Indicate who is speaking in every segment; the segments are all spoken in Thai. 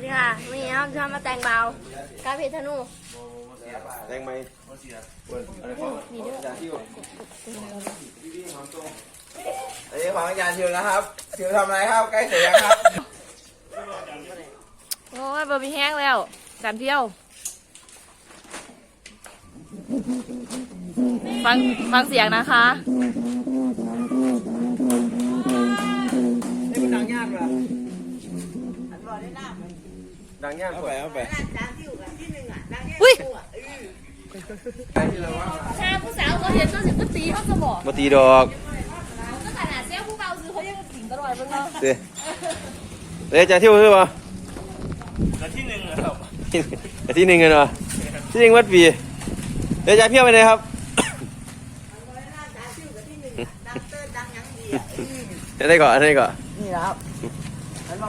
Speaker 1: สดีค่ะวันนี้เราจะมาแต่งเบากาเพชรธนู
Speaker 2: แดงไหมเปิดอะไรของอาจารย์ทิวอันนี้ของอาจารย์ทิวนะครับทิวทำอะไรครับ ใกล้เสร็จยังครับ
Speaker 3: โอ้ยบะหมี่แห้งแล้วจานเที่ยว ฟังฟังเสียงนะคะ
Speaker 2: ดังยากเข้าไปเข้าไป
Speaker 3: อุ้ย
Speaker 2: ใครที่เราว่า
Speaker 3: ชาผู้สาวเขาเห็นต้องสิบตีเขาสมอง
Speaker 2: มาตีดอก
Speaker 3: ก็ขนาดเซลผู้เบาซื้อเขายังสิงตลอดเพิ่งเนาะ
Speaker 2: เดี๋ยวเดี๋ยวอาจารย์ทิวคือป่ะ
Speaker 4: แต่ที่หนึ่งอะครับ
Speaker 2: อาที่หนึ่งกันเหรอที่หนึ่งวัดปีเดี๋ยวอาจารย์เพี้ยวไปไหนครับอันไหนก่อนอันไหนก่อน
Speaker 5: นี่นะครับ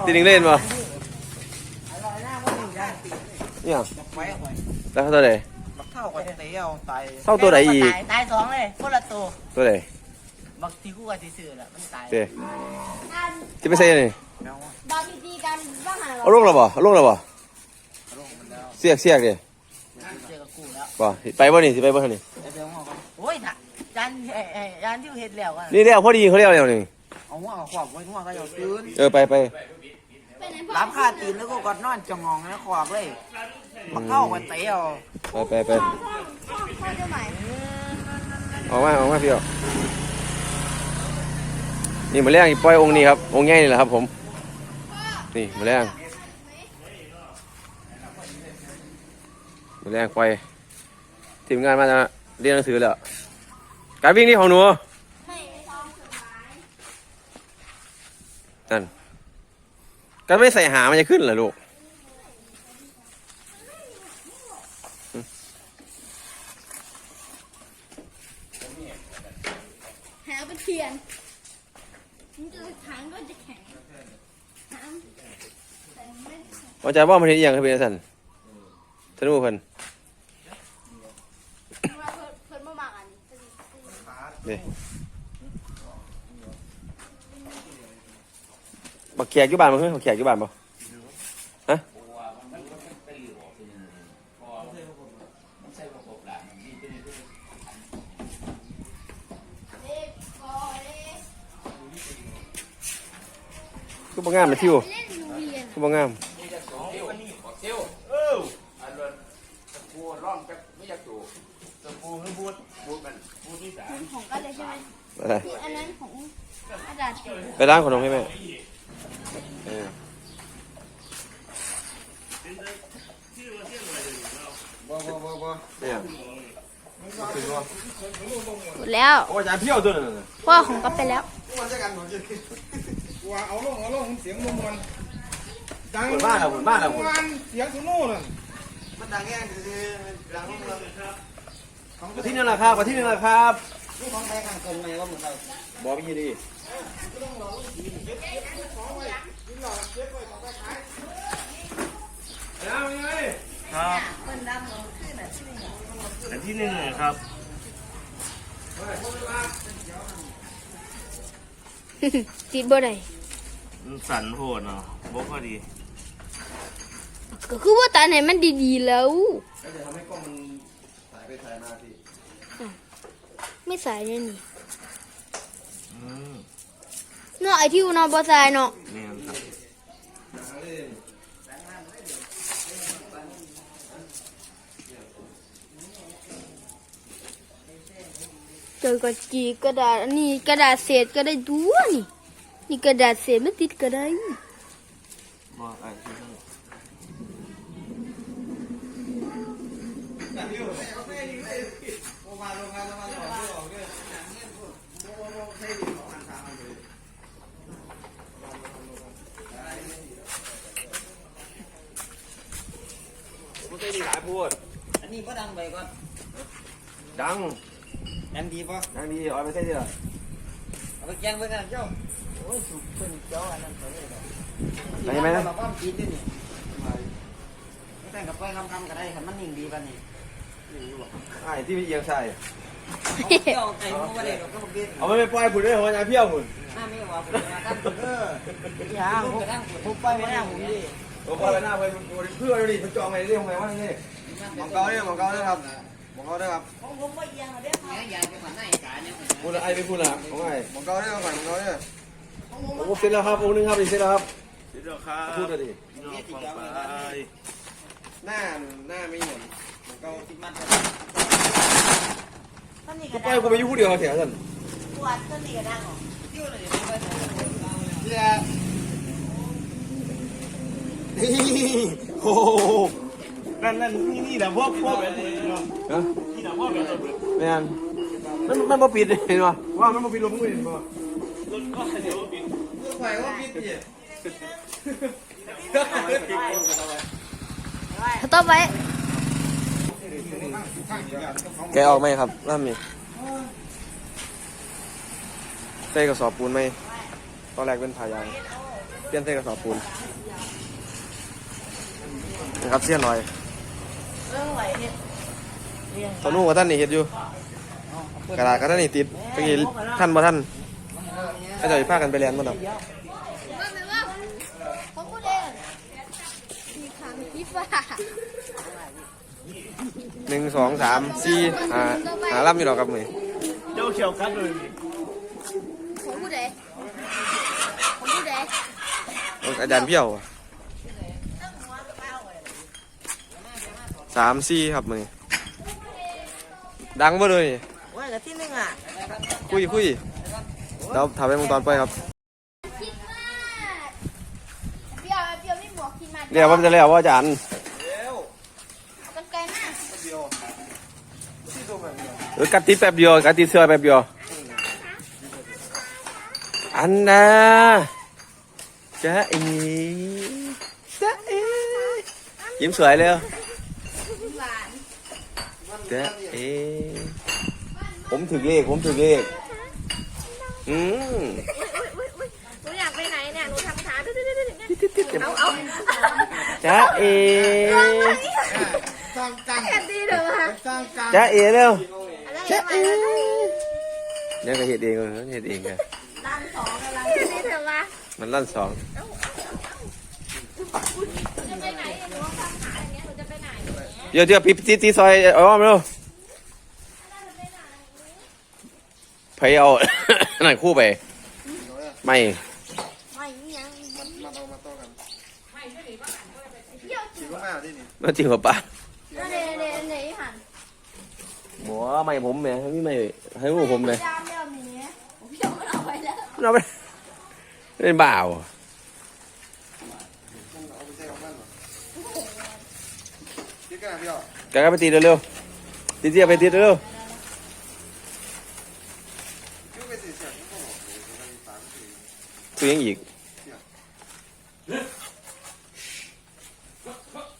Speaker 2: ที่หนึ่งเล่นป่ะ
Speaker 5: อร่อยหน้ามันหนึ่งได้
Speaker 2: เนี่ย
Speaker 5: ไว้หอย
Speaker 2: แล้วตัวไหน
Speaker 5: บักเท่ากับเตะเอาตาย
Speaker 2: เท่าตัวไหนอีก
Speaker 5: ตายตายสองเลยคนละตัว
Speaker 2: ตัวไหน
Speaker 5: บักที่คู่กับที่ซื้อแหละมันตาย
Speaker 2: เดี๋ยวจะไปใส่ยังไง
Speaker 5: แมว
Speaker 1: บาร์บีดีกันบ้างหา
Speaker 2: เอาลงแล้วบ่เอาลงแล้วบ่เสียกเสียกดิ
Speaker 5: เจอกับกูแล้ว
Speaker 2: บ่ไปบ่นี่สิไปบ่ทันนี่
Speaker 5: แต่เดี๋ยวหัวเขาโอ้ยน่ะจานเอ้ยเอ้ยจานที่เห็ดแล้วกัน
Speaker 2: นี่แล้วพอดีเขาเรียกแล้วนี่
Speaker 5: เอาหัวเอาขวบไว้หัวก็อย่าตื่น
Speaker 2: เออไปไป
Speaker 1: ไปไหนพ่อ
Speaker 5: รับค่าตีนแล้วก็กอดนอนจงงองแล้วขวบเลยบักเท่ากับเตะเอา
Speaker 2: ไปไปไป
Speaker 1: ออพ่อพ่อจะใหม่
Speaker 2: ออกมาออกมาพี่เอนี่มาแรงปล่อยองค์นี้ครับ องค์ใหญ่นี่แหละครับผม นี่มาแรงมาแรงปล่อยทีมงานมาจะเรียนหนังสือแล้วการวิ่งนี่ของหนูนั่น การไม่ใส่หามันจะขึ้นเหรอลูก
Speaker 1: แหาไปเทียนมันจะถังก็จะแข็งถังแต่ไม่
Speaker 2: ว่าจะว่ามันเห็นอหย่างครับพี่สันธนูเพิ่น
Speaker 1: ว่าเพิ่นเพิ่นบ่มากอันนี้
Speaker 2: เด้ บักแขกอยู่บ้านมั้งเฮ้ยบักแขกอยู่บ้านบ่ฮะ
Speaker 1: กพอเด็ก
Speaker 2: คือบ่งามมาทิว
Speaker 1: เล่นโรงเรียน
Speaker 2: คือบ่งาม
Speaker 1: มันของกันเลยใช่ไหม
Speaker 2: ไร
Speaker 1: คืออันนั้นของอาจารย์เก๋
Speaker 2: ไปล้างขนมให้แม่เออ
Speaker 5: บ่บ่บ่บ่
Speaker 2: เนี่ย
Speaker 1: หมด แล้ว
Speaker 2: โอ้ยอาจารย์เพี้ยวตัวนั้นน่ะ
Speaker 1: พ่อของก็ไปแล้ว
Speaker 4: ว่าเอาลงเอาลงเสียงมวนดัง
Speaker 2: ผลบ้านเราผลบ้านเราผล
Speaker 4: วันเสียงสุโน่นั่น
Speaker 5: มันดังแง่คือดังของเรา
Speaker 2: กระที่นี่แหละครับกระที่นี่แหละครับ
Speaker 5: ลูกของใครกันคนไหนว่าเหมือนเรา
Speaker 2: บอกพี่ดีเอาไง
Speaker 4: ครับแต่ที่หนึ่งอะครับ
Speaker 1: ติดบ่ได้
Speaker 4: มันสั่นโหดเนาะบอกพอดี
Speaker 1: ก็คือว่าตาไหนมันดีๆแล้ว
Speaker 2: แล้วจะทำให้กล้องมันถ่ายไปถ่ายมาสิ
Speaker 1: ไม่ใส่เนี่ยนี่
Speaker 4: อืม
Speaker 1: เนาะไอที่วนอนบ่ใส่เนาะ
Speaker 4: เนี่ยครับ
Speaker 1: เจอกระจีกระดาษอันนี้กระดาษเศษก็ได้ดูนี่นี่กระดาษเศษไม่ติดก็ได้
Speaker 4: บอกอะไรที่นั่น
Speaker 2: พูดได้ดีหลายพูด
Speaker 5: อันนี้ก็ดังไปก่อน
Speaker 2: ดัง
Speaker 5: ดังดีป่ะ
Speaker 2: ดังดีเอาไปใส่ดิล่ะ
Speaker 5: เอาไปแกงไปกันเจ้าโอ้ยสุกเป็นเจ้าอันนั้นไปเลย
Speaker 2: ดังไหมนะ
Speaker 5: เราป้อมกินด้วยนี่ไม่แต่งกับไปคำคำก็ได้คันมันนิ่งดีป่ะนี่
Speaker 2: ไอ้ที่มีเอียงใส่
Speaker 5: เอาเจ้าไก่มันก็ได้ก็มากิน
Speaker 2: เอาไปปล่อยผุดด้วยหัวอาจารย์เพี้ยวผุด
Speaker 5: หน้าไม่ว่าผมมาตั้งเอออย่าผมตั้งผมไปไม่ได้ผมดิ
Speaker 2: ผมว่าไปหน้าไปเพื่อนดิมันจองไงเรียกไงว่านี่
Speaker 5: มองเกาเนี่ยมองเกาเนี่ยครับ มองเกาเนี่ยครับ
Speaker 2: พูดละไอ้ไม่พูดละของไอ้
Speaker 5: มองเกาเนี่ยมองเกาเนี่ย
Speaker 2: ผมเสร็จแล้วครับองค์นึงครับอีกเสร็จแล้วครับ
Speaker 4: เดี๋ยวครับ
Speaker 2: พูดเลยดิ
Speaker 4: น้องฟังไป
Speaker 5: หน้าหน้าไม่เหมือนมองเกาติดมัด
Speaker 3: ต้นนี้
Speaker 2: กู
Speaker 3: ก็
Speaker 2: ไป
Speaker 3: ได้
Speaker 2: กูไปยุ่งเดียวแถวนั้น
Speaker 3: ปวดต้นนี้ก็ได้หรอ
Speaker 5: เรือ
Speaker 2: โอ้โห
Speaker 4: นั่นนั่นนี่นี่แหละพวกพวกแบบนี้เนาะ
Speaker 2: ฮะ
Speaker 4: นี่แหละพวกแบบนี้
Speaker 2: ไม่อันมันมันมาปิดเห็นป่ะว่ามันมาปิดลมมือเห็นป่ะ
Speaker 4: รถก็เดี๋ยวปิด
Speaker 5: รือไฟว่าพิษเนี่ย
Speaker 1: ต่อไป
Speaker 2: แกออกไหมครับล่ามนี่ใส่กระสอบปูนไหมตอนแรกเป็นผายางเปลี่ยนใส่กระสอบปูนนะครับเสี้ยนลอย
Speaker 3: เรื่องไหวเนี่ย
Speaker 2: ตอนนู้นกับท่านนี่เห็ดอยู่ กระดาษกับท่านนี่ติดตะกี้ท่านบ่ท่านก็จะพากันไปเรียนมั้งครับ
Speaker 1: ว่าไหมว่าเขาพูดเองมีคำที่ฝ่า
Speaker 2: หนึ่งสองสามสี่หาหาล่ำอยู่ดอกกับมือ
Speaker 4: เจ้าเขียวกัดเลย
Speaker 1: ผมพูดเองผมพูดเอง
Speaker 2: อาจารย์เพี้ยวอะ สามสี่ครับมือดังบ่เลย
Speaker 3: ว่ากับที่หนึ่งอะ
Speaker 2: คุยคุยเดี๋ยวทำให้วงตอนไปครับ
Speaker 1: คิดมากเดี๋ยวเดี๋ยวไม่หมวกคิดมาก
Speaker 2: เรียกว่ามันจะเรียกว่าอาจารย์
Speaker 1: กันไกลมาก
Speaker 2: เออกัดติดแป๊บเดียวกัดติดเสื้อแป๊บเดียวอันน่ะจ๊ะเอ๋จ๊ะเอ๋ยิ้มสวยเลย
Speaker 1: หวาน
Speaker 2: จ๊ะเอ๋ผมถึงเลขผมถึงเลขอืม
Speaker 3: หนูอยากไปไหนเนี่ยหนูทำขาดื้อๆๆ
Speaker 2: เอาเอาจ๊ะเอ๋
Speaker 5: สร้างกัง
Speaker 3: ๆแค่ดีเถอะค่ะ
Speaker 5: สร้างกัง
Speaker 2: จ๊ะเอ๋เร็ว
Speaker 3: อะไร
Speaker 2: จ๊ะ
Speaker 3: มา
Speaker 2: เอ๋เนี่ยก็เห็ดเองเลยเห็ดเองไง
Speaker 3: ด้านสองกำลังแค่ดีเถอะวะ
Speaker 2: มันลั่นสอง
Speaker 3: เดี๋
Speaker 2: ยวเดี๋ยวปีตีตีซอยเอมาเร็วไผเอานั่นคู่ไป ไม่
Speaker 1: ไม่ยัง
Speaker 5: มาเอามาต่อกัน
Speaker 1: เที่ยว
Speaker 5: ขี่ก็มาที่นี่
Speaker 2: มาจริงเหรอป้า
Speaker 1: นั่นเนเนหัน
Speaker 2: บัวไม่ผมแหม่ให้ไม่ให้พวกผมเลย
Speaker 1: จามแล้วนี้ผมเที่ยเอาไปแล้ว
Speaker 2: เราไปเล่นบ่าว
Speaker 5: เอาไปใช้ของมันเหรอคิดกันนะ พี่อ๋อ
Speaker 2: แกก็ไปตีเร็วๆตีเตี้ยไปตีเร็ว
Speaker 5: คิดไปสิเสียงก็บอกสามสี่
Speaker 2: ๆตัวยังอีก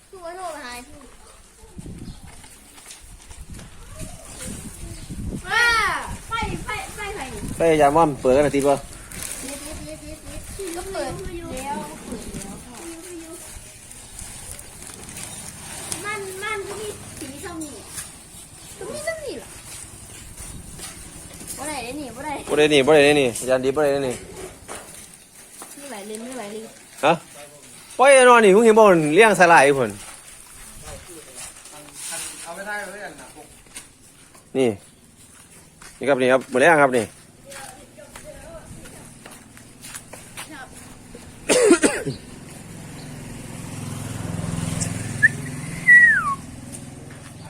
Speaker 1: คือว่าโน่นหายว้าไฟไฟไฟไฟ
Speaker 2: ใส่ยาม่อมเปิดกันหน่อยตีป่ะ
Speaker 1: ก็เปิดแล้วมันมันก็มีสีเท่านี้ก็มีเท่านี้เหรอว่าไหนได้หนิว่า ไหน
Speaker 2: บ่ได้นี่บ่ได้นี่อาจารย์ดีบ่ได้นี่
Speaker 1: ไม่ไหวเลยไม่ไหวเลย
Speaker 2: ฮะปล่อยนอนนี่ผมเห็นบ่เลี้ยงสลายพุ่น
Speaker 5: เอาไปได้เลยกันนะพวก
Speaker 2: นี่ นี่ครับนี่ครับหมดแล้วครับนี่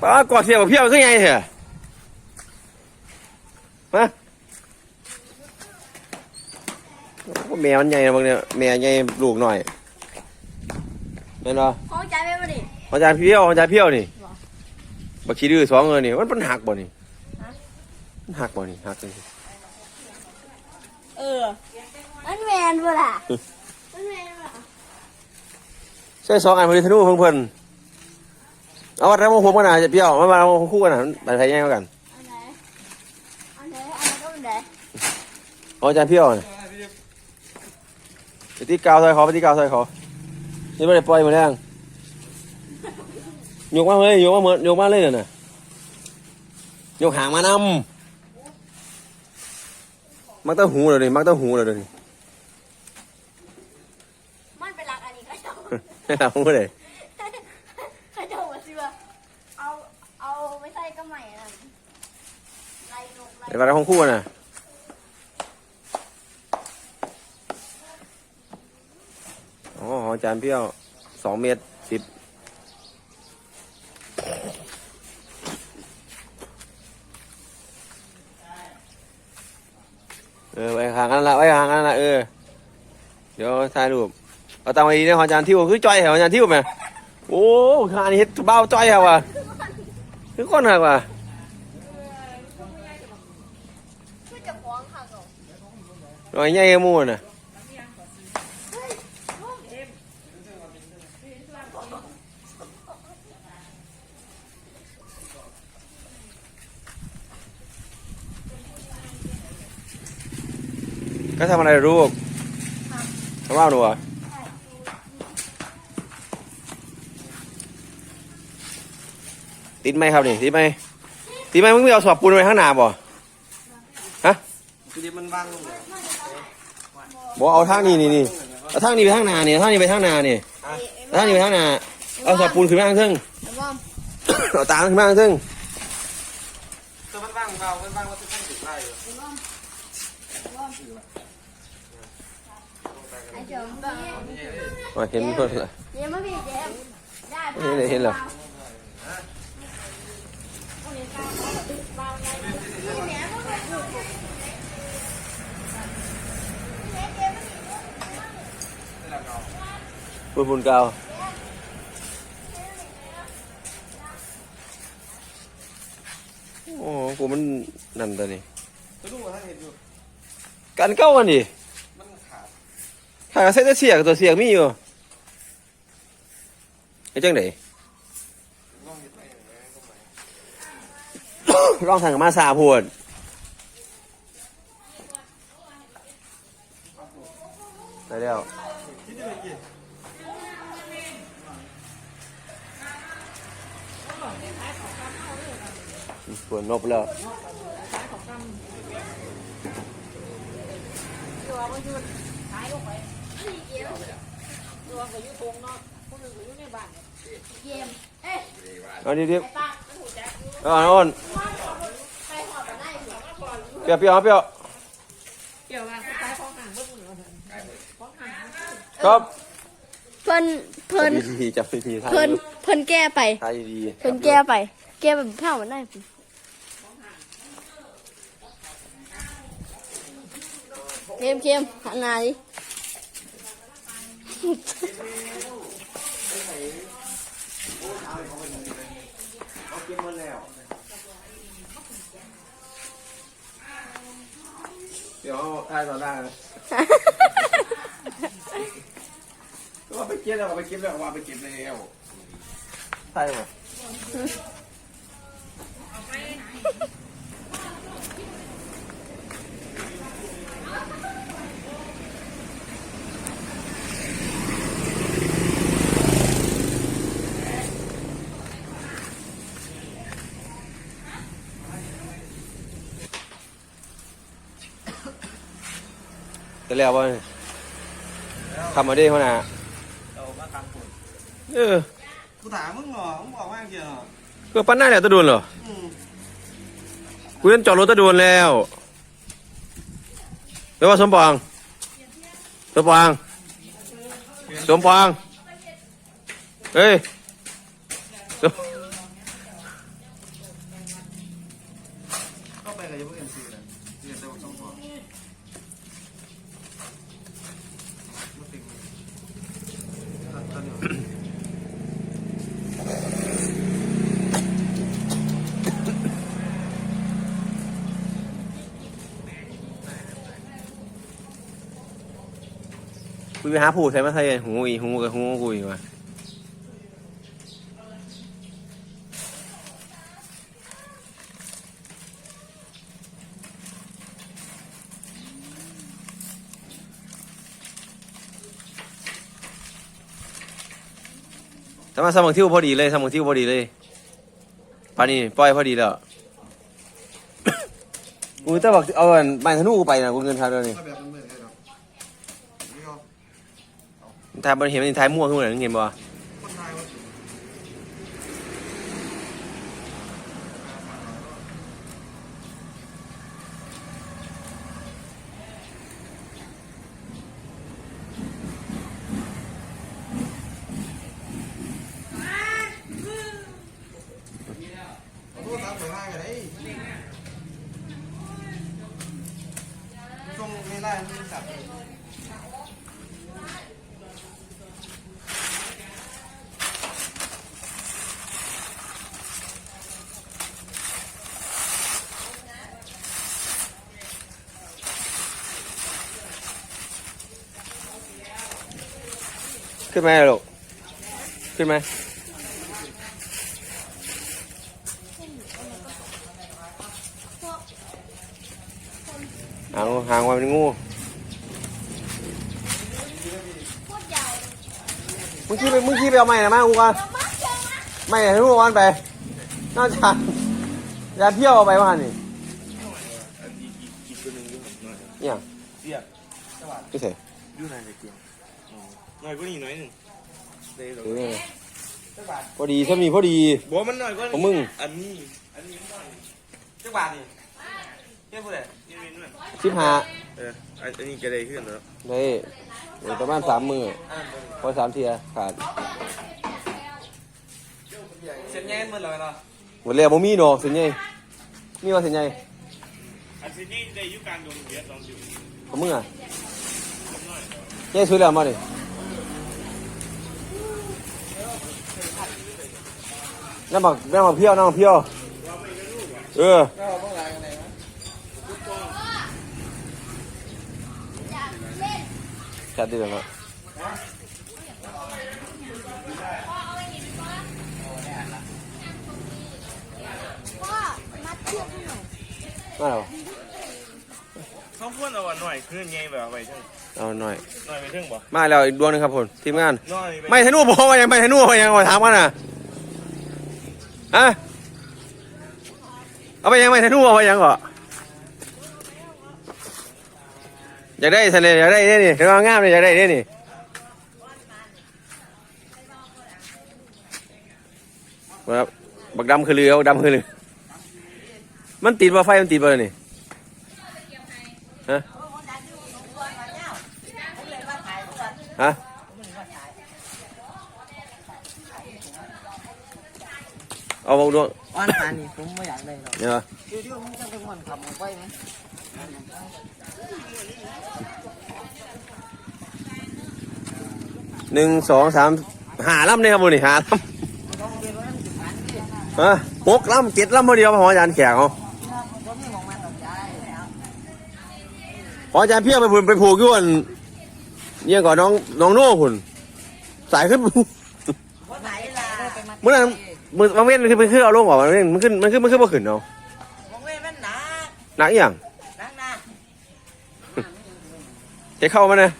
Speaker 2: ป้ากอดเทียบกับเพี้ยวขึ้นไงเหรอมา แมวมันใหญ่นะบางเนี่ยแมวใหญ่ลูกหน่อยเห็นปะ
Speaker 1: เข้าใจไหมวะดิ
Speaker 2: อาจารย์เพี้ยวอาจารย์เพี้ยวนี่บักขี้ดื้อสองเงินนี่มันมันหักบ่นี่มันหักบ่นี่หักเลย
Speaker 3: เออ
Speaker 1: อันแมนเวล่ะอันแมนเวล่ะ
Speaker 2: ใช่สองอันพอดีธนูเพิ่งเพิ่นเอาวัดแล้วมาผมกันนะเพี้ยวมามาเอาคู่กันนะมันไปแย่งกัน
Speaker 1: อันไหนอันไหนอันไหนก็อันไหน
Speaker 2: เอาอาจารย์เพี้ยวนี่ไปตีกาวซอยเขาไปตีกาวซอยเขานี่ไม่ได้ปล่อยมาแล้วยกมาเลยยกมาเหมือนยกมาเลยน่ะยกหางมานำมักต้องหูเลยนี่มักต้องหูเลยนี่
Speaker 1: มันเป็นรักอันนี้ก็ชอบ
Speaker 2: เอาเลย
Speaker 1: เขาจะบอกสิว่าเอาเอาไม่ใส่ก็ใหม่นะไล่นกไล่
Speaker 2: ในวันของคู่น่ะ อ๋อของอาจารย์เปรี้ยวสองเมตรสิบเออไว้ห่างกันละไว้ห่างกันละเออ เดี๋ยวถ่ายรูปเอาตามไว้ดีนะของอาจารย์ทิวคือจ้อยเหรออาจารย์ทิวไหมโอ้ขางอันนี้เฮ็ดเบ้าจ้อยเหรอวะคือคนเหรอวะ
Speaker 1: ก็จะฟ้องค่ะเขา
Speaker 2: รอยใหญ่หมูน่ะ ก็ทำอะไรลูกทำว่าหนูอะติดไหมครับนี่ติดไหมติดไหมมึงไม่เอาสอบปูนไปข้างหน้าบ่ฮะ
Speaker 5: คือเดี๋ยวมันวางลงเลย
Speaker 2: บอกเอาทางนี้นี่นี่เอาทางนี้ไปทางหนานี่เอาทางนี้ไปทางหนานี่เอาทางนี้ไปทางหนาเอาสอบปูนขึ้นมาทางเทึ่ง
Speaker 1: แต่ว่า
Speaker 2: เอาตามขึ้นมาทางเทึ่ง
Speaker 5: ตัวมันวางเบามันวางว่าจะต้องติดไล่อยู่
Speaker 1: ไอ้เจ้าแบบ
Speaker 2: มาเห็นเพิ่นละ
Speaker 1: เดี๋ยว มาพี่เจมได้
Speaker 2: เห็นเลยเห็นเหรเก่าโอ้กูมันนั่นตัวนี้
Speaker 5: ตัวลูกว่าท่านเห็นอยู่
Speaker 2: กันเก้ากันดิ
Speaker 5: ขาด
Speaker 2: หาเส้นเสียกตัวเสียงมีอยู่ไอ้จังไหน
Speaker 5: ลองเห็นไหมก็ไป
Speaker 2: ร้องทางมาซาพูดได้แล้ว
Speaker 5: คิดยังไงกี่
Speaker 2: ปวดนบแล้ว
Speaker 3: ตัวมันอยู่หายลงไปตัวก็อยู่ตรงเนาะคนอื่นก็อยู่ในบ้าน
Speaker 1: เกมเอ๊ะ
Speaker 2: เอาดิดิ
Speaker 3: ไอ้ป้ามันหูจักอยู่
Speaker 2: เอาอ่อน
Speaker 1: ไปหอบกันได้เหรอ
Speaker 2: เปรี้ยวเปรี้ยวเปรี้ยว
Speaker 3: เกี่ยวกับสายของห่างเบิ่งมือเอาเถอะของห่าง
Speaker 2: ครับ
Speaker 1: เพิ่นเพิ่น
Speaker 2: ดีๆจับดีๆทาย
Speaker 1: เพิ่นเพิ่นแก้ไป
Speaker 2: ทายดี
Speaker 1: เพิ่นแก้ไป แก้แบบเท่ามันได้ เกมเกมหันหน้าดิ
Speaker 5: เอาเก็บหมดแล้ว
Speaker 2: เดี๋ยวทายต่อหน้านะก็ว่าไปเก็บแล้วก็ไปเก็บแล้วก็ว่าไปเก็บแล้วทายหมด แล้วว่าทำมาได้เขานะ
Speaker 5: เรามาทำผล
Speaker 2: เออ
Speaker 5: กูถามมึงเหรอมึงบอกว่าเกี่ยวเหรอ
Speaker 2: ก็ปั้นหน้าแล้วตะดวนเหรอ
Speaker 5: อืม
Speaker 2: กูเล่นจอดรถตะดวนแล้วเรียกว่าสมปองสมปองสมปองเฮ้ยสม
Speaker 5: เข้าไปกับยังไม่เห็นสื่อเลยเรียนแต่ว่าสองคนไม่ติงเลยตอนนี้
Speaker 2: กู ไปหาผู้ใส่มาใส่หูอีหูกับหูกูอีกว่ะทำมาสมองทิวพอดีเลยสมองทิวพอดีเลยปานนี้ปล่อยพอดีแล้ว กูจะบอกเอาอันใบธนูกูไปนะกูเงินทางเดียวนี่
Speaker 5: ถ้าแบบมัน เหมือนกันหรอนี่ก็
Speaker 2: ถ่ายบนเห็นมันถ่ายม่วงขึ้นมาเห็นบ่
Speaker 4: ทยวะ เอาโทรศัพท์ไปให้กันได้ส่งไม่ได้โทรศัพท์
Speaker 2: ขึ้นไหมลูกขึ้นไหมเอาหางไว้เป็นงู
Speaker 1: โคตรใหญ่
Speaker 2: มึงขี้ไปมึงขี้ไปเอาไม้นะมากูก่อน
Speaker 1: เดี๋ยวมาเจอมา
Speaker 2: ไม่ให้ทุกวันไปน่าจะอย่าเที่ยวเอาไปว่านี่
Speaker 4: อีกตัวหนึ่งด้วยหน่อย
Speaker 2: อหย่าง
Speaker 4: เสียบ
Speaker 2: ไม่ใช่
Speaker 4: ดูหน่อยจะเกี่ยว หน่อยก็นี่หน่อยหนึ่งเดี๋ยว
Speaker 2: เออพอดีถ้ามีพอดี
Speaker 4: บอกว่ามันหน่อยก็
Speaker 2: ของมึง
Speaker 4: อันนี้อันนี้มันหน่อยจักบาทนี่เรียกพูดอะไรนี่เป็นหน่อย
Speaker 2: สิบห้า
Speaker 4: เอออันอันนี้จะได้ขึ้นแล้ว
Speaker 2: ได้เดี๋ยวประมาณสามมือพอสามเทียขาด
Speaker 4: เสร็จแง่เมื่อไหร่ล่ะ
Speaker 2: หมดแล้วบ่มีดอกเสินใหญ่มีว่าเสินใหญ่
Speaker 4: อันนี้ได้ยุการดงเบียร์สองจุด
Speaker 2: ของมึงอะใหญ่สุดแล้วมาดิ น้ำบักน้ำบักเพี้ยวน้ำบักเพี้ยวเออ
Speaker 4: ก็พวกอะไรกันไหนวะ
Speaker 1: อยากเล่น
Speaker 2: จัดดีเลยเนาะ
Speaker 1: พ่อมัดเชือกให้หน่อย
Speaker 2: มาแล้ว
Speaker 4: เขาควรเอาหน่อยขึ้นไงแบบไปถึง
Speaker 2: เอาหน่อย
Speaker 4: หน่อยไปถึงบ่
Speaker 2: มาแล้วอีกดวงหนึงครับผมทีมงาน
Speaker 4: หน่อย
Speaker 2: ไม่ธนูบอกว่ายังไม่ธนูว่ายังมาถามกันน่ะ ฮะเอาไปยังไม่ธนูเอาไปยังก่ออยากได้ทะเลอยากได้เนี่ยนี่เห็นว่างามเลยอยากได้เนี่ยนี่ครับบักดำคือเรือดำคือเรือมันติดบ่ไฟมันติดบ่เลยนี่ฮะฮะ เอาบักดวง
Speaker 5: อ้อนปานนี่ผมไม่อยากได้หรอก
Speaker 2: เนี่ยเหรอ
Speaker 5: เดี๋ยวๆมึงจะเป็นคนขับออกไปไหม
Speaker 2: หนึ่งสองสามหาล่ำเนี่ยครับผมนี่หาล่ำฮะหกล่ำเจ็ดล่ำพอดียวพออาจารย์แขกเขา
Speaker 5: ผมไม่มองมันหรอกยายแล้ว
Speaker 2: พออาจารย์เพี้ยไปพูนไปผูกอยวนเนี่ยก่อนน้องน้องโน่หุ่นสายขึ้น
Speaker 5: ว่ไหนล่ะ
Speaker 2: เมื่อนั้น มือมันเว้นมันขึ้นมันขึ้นเอาลงก่อนมันเว้นมันขึ้นมันขึ้นมันขึ้นมาขึ้นเนาะ
Speaker 5: มองเว้ยมันหนัก
Speaker 2: หนักอหย่าง
Speaker 5: หนักหนัก
Speaker 2: ให้เข้ามาเนี่ย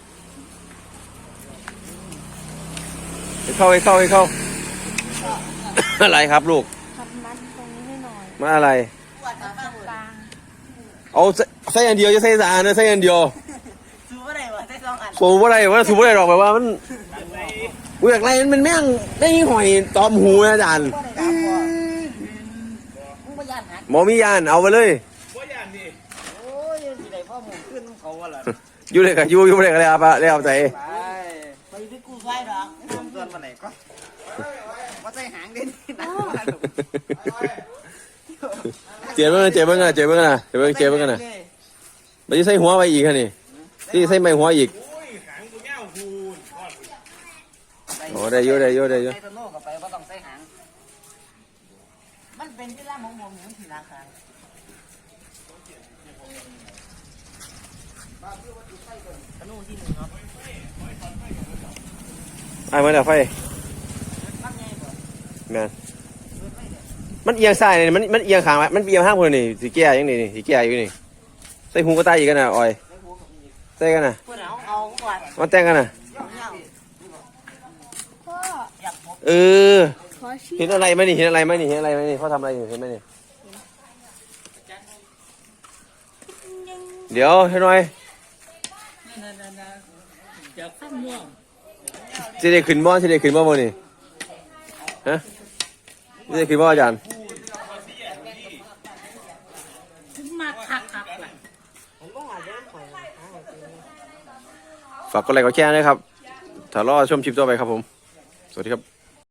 Speaker 2: ให้เข้าให้เข้าให้เข้า อะไรครับลูก
Speaker 1: ขับมัดตรงนี้ให้หน่อย
Speaker 2: มาอะไร
Speaker 5: ปวดตาบ้าง
Speaker 1: กลาง
Speaker 2: เอาใส่ใส่อันเดียวจะใส่สารนะใส่อันเดียว
Speaker 5: สู้อะไรวะใช้สองอัน
Speaker 2: สูบอะไรวะสูบอะไรหรอกแบบว่ามัน กูอยากไล่มันเป็นแม่งได้ยิงหอยตอมหูนะอาจารย์
Speaker 5: ว่าได้ครับพ่อมึงไม่ยานหัก
Speaker 2: หมอมียานเอาไปเลย
Speaker 4: ว่าอย่างนี้
Speaker 5: โอ้ยสิได้พ่อหมูขึ้นน้ำเขาวะล่ะ
Speaker 2: อยู่เลยกับอยู่อยู่เลยกับเลยเอาไปเลยเอาใจ
Speaker 5: ไปไปไปกู้ไฟดอกรวมเกินมาไหนก็ว่าใจหางเด่นนะ
Speaker 2: เจ็บเบ้างนะเจ็บเบ้างนะเจ็บเบ้างนะเจ็บเบ้างเจ็บเบ้างนะมันจะใส่หัวไปอีกฮะนี่ที่ใส่ไม้หัวอีก
Speaker 4: โอ้ยหางกูเงี้ยวคูณ
Speaker 2: โอ้ ได้เยอะได้เยอะได้เยอะ
Speaker 5: ใส่ตัวโน่กับไปว่าต้องใส่หาง มันเป็นที่ล่างของผมเหมือนที่ราคาธนูที่หนึ่งเนาะ
Speaker 2: ไอ้มาแล้วไฟ
Speaker 5: ตั้งไงก่อน
Speaker 2: แมนมันเอียงซ้ายนี่มันมันเอียงขางไว้มันเอียงข้างคนนี่สีแก่ยังนี่นี่สีแก่อยู่นี่ใส่หูก็ตายอีกกันนะออยใส่กันนะ
Speaker 5: เพื่อนเอาเอาก่อน
Speaker 2: มาแต่งกันนะ
Speaker 5: เงา
Speaker 1: พ่อ
Speaker 5: อยากพบ
Speaker 2: เออ
Speaker 1: ขอชี้
Speaker 2: เห็นอะไรไหมนี่เห็นอะไรไหมนี่เห็นอะไรไหมนี่เขาทำอะไรอยู่เห็นไหมนี่เดี๋ยวให้หน่อย
Speaker 3: จะข้ามม่วง
Speaker 2: สิได้ขึ้นบ่สิได้ขึ้นบ่มื้อนี้ฮะสิได้ขึ้นบ่อาจารย์
Speaker 1: มาคักคักเลย
Speaker 3: ผมบ่หาเรื่องข่อยหาให้กิน
Speaker 2: ฝากกดไลค์กดแชร์ด้วยครับถ้ารอชมคลิปต่อไปครับผม สวัสดีครับ